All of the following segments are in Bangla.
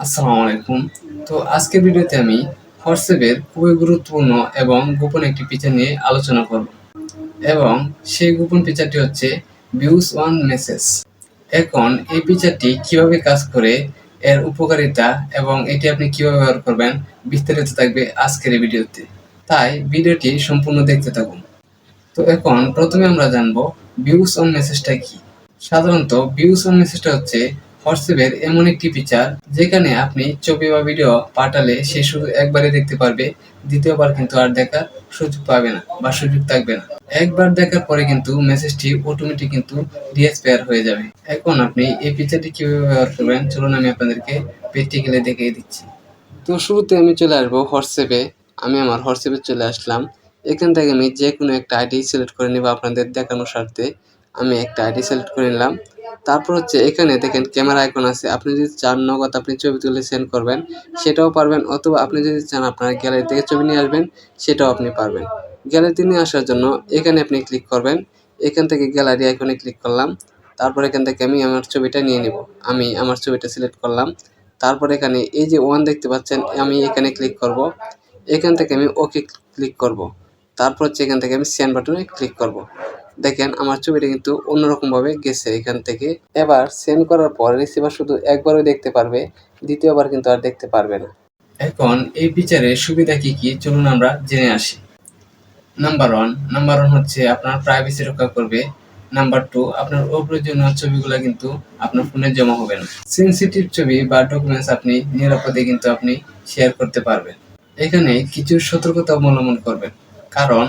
আসসালামু আলাইকুম। তো আজকের ভিডিওতে আমি হোয়াটসঅ্যাপের খুবই গুরুত্বপূর্ণ এবং গোপন একটি ফিচার নিয়ে আলোচনা করব এবং সেই গোপন ফিচারটি হচ্ছে ভিউজ ওয়ান মেসেজ এখন এই ফিচারটি কীভাবে কাজ করে, এর উপকারিতা এবং এটি আপনি কীভাবে ব্যবহার করবেন বিস্তারিত থাকবে আজকের এই ভিডিওতে। তাই ভিডিওটি সম্পূর্ণ দেখতে থাকুন। তো এখন প্রথমে আমরা জানব ভিউজ অন মেসেজটা কি। সাধারণত ভিউজ অন মেসেজটা হচ্ছে হোয়াটসঅ্যাপের এমন একটি ফিচার যেখানে আপনি ছবি বা ভিডিও পাঠালে সে শুধু একবারে দেখতে পারবে, দ্বিতীয়বার কিন্তু আর দেখার সুযোগ পাবে না বা সুযোগ থাকবে না। একবার দেখার পরে কিন্তু মেসেজটি অটোমেটিক কিন্তু ডিএসপিআর হয়ে যাবে। এখন আপনি এই ফিচারটি কীভাবে ব্যবহার করবেন? চলুন আমি আপনাদেরকে প্র্যাকটিক্যালি দেখিয়ে দিচ্ছি। তো শুরুতে আমি চলে আসব হোয়াটসঅ্যাপে। আমি আমার হোয়াটসঅ্যাপে চলে আসলাম। এখান থেকে আমি যে কোনো একটা আইডি সিলেক্ট করে নিব আপনাদের দেখানোর স্বার্থে। আমি একটা আইডি সিলেক্ট করে নিলাম। তারপর হচ্ছে এখানে দেখেন ক্যামেরা আইকন আছে। আপনি যদি চান নগদ, আপনি ছবি তুলে সেন্ড করবেন। সেটাও পারবেন অথবা আপনি যদি চান আপনার গ্যালারি থেকে ছবি নিয়ে আসবেন, সেটাও আপনি পারবেন। গ্যালারিতে নিয়ে আসার জন্য এখানে আপনি ক্লিক করবেন। এখান থেকে গ্যালারি আইকনে ক্লিক করলাম। তারপর এখান থেকে আমি আমার ছবিটা নিয়ে নিব। আমি আমার ছবিটা সিলেক্ট করলাম। তারপর এখানে এই যে ওয়ান দেখতে পাচ্ছেন, আমি এখানে ক্লিক করব। এখান থেকে আমি ওকে ক্লিক করব। তারপর হচ্ছে এখান থেকে আমি সেন্ড বাটনে ক্লিক করব। দেখেন, আমার ছবিটা কিন্তু অন্যরকমভাবে গেছে এখান থেকে। এবার সেন্ড করার পর রিসিভার শুধু একবারও দেখতে পারবে, দ্বিতীয়বার কিন্তু আর দেখতে পারবে না। এখন এই ফিচারের সুবিধা কি কি? চলুন আমরা জেনে আসি। নাম্বার ওয়ান নাম্বার ওয়ান হচ্ছে আপনার প্রাইভেসি রক্ষা করবে। নাম্বার টু আপনার অপ্রয়োজনীয় ছবিগুলো কিন্তু আপনার ফোনে জমা হবে না। সেন্সিটিভ ছবি বা ডকুমেন্টস আপনি নিরাপদে কিন্তু আপনি শেয়ার করতে পারবেন। এখানে কিছু সতর্কতা অবলম্বন করবেন। কারণ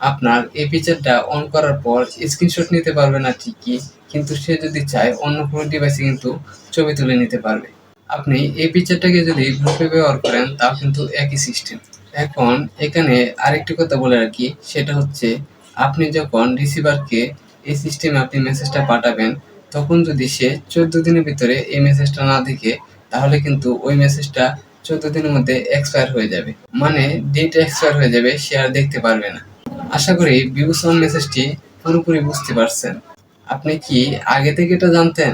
আপনার এই ফিচারটা অন করার পর স্ক্রিনশট নিতে পারবে না ঠিকই, কিন্তু সে যদি চায় অন্য কোনো ডিভাইসে কিন্তু ছবি তুলে নিতে পারবে। আপনি এই ফিচারটাকে যদি গ্রুপে ব্যবহার করেন, তাও কিন্তু একই সিস্টেম এখন এখানে আরেকটি কথা বলে রাখি, সেটা হচ্ছে আপনি যখন রিসিভারকে এই সিস্টেমে আপনি মেসেজটা পাঠাবেন, তখন যদি সে চোদ্দ দিনের ভিতরে এই মেসেজটা না দেখে, তাহলে কিন্তু ওই মেসেজটা চোদ্দ দিনের মধ্যে এক্সপায়ার হয়ে যাবে। মানে ডেট এক্সপায়ার হয়ে যাবে, সে আর দেখতে পারবে না। আশা করি অন মেসেজটি পুরোপুরি বুঝতে পারছেন। আপনি কি আগে থেকে এটা জানতেন?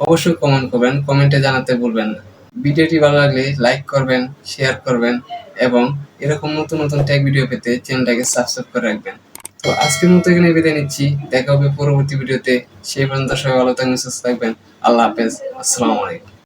অবশ্যই কমেন্ট করবেন কমেন্টে জানাতে ভুলবেন না। ভিডিওটি ভালো লাগলে লাইক করবেন শেয়ার করবেন এবং এরকম নতুন নতুন ট্যাগ ভিডিও পেতে চ্যানেলটাকে সাবস্ক্রাইব করে রাখবেন। তো আজকের মতো এখানে বিদায় নিচ্ছি। দেখা হবে পরবর্তী ভিডিওতে সেই পর্যন্ত সবাই ভালো থাকবেন, সুস্থ থাকবেন। আল্লাহ হাফেজ। আসসালামু আলাইকুম।